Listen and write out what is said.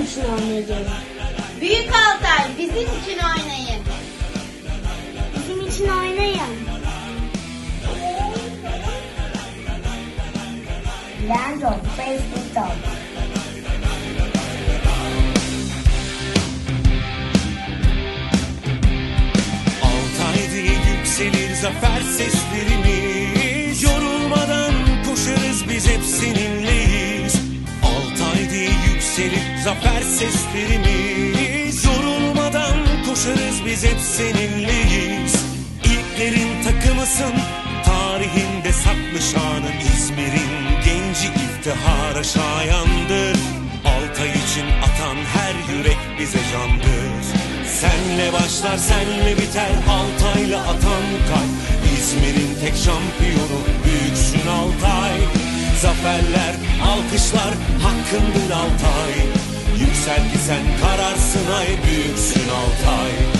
bizim için oynayacağız. Büyük Altay bizim için oynayın. Bizim için oynayın. Leandro, Facebook'ta. Altay diye yükselir zafer seslerimiz Yorulmadan zafer seslerimiz Yorulmadan koşarız biz hep seninleyiz. İlklerin takımısın tarihinde saklı şanın İzmir'in. Genci iftihara şayandır Altay için atan her yürek bize candır. Senle başlar senle biter Altay'la atan kalp. İzmir'in tek şampiyonu büyüksün Altay. Zaferler alkışlar hakkındır Altay Yüksel ki sen kararsın ay büyüksün Altay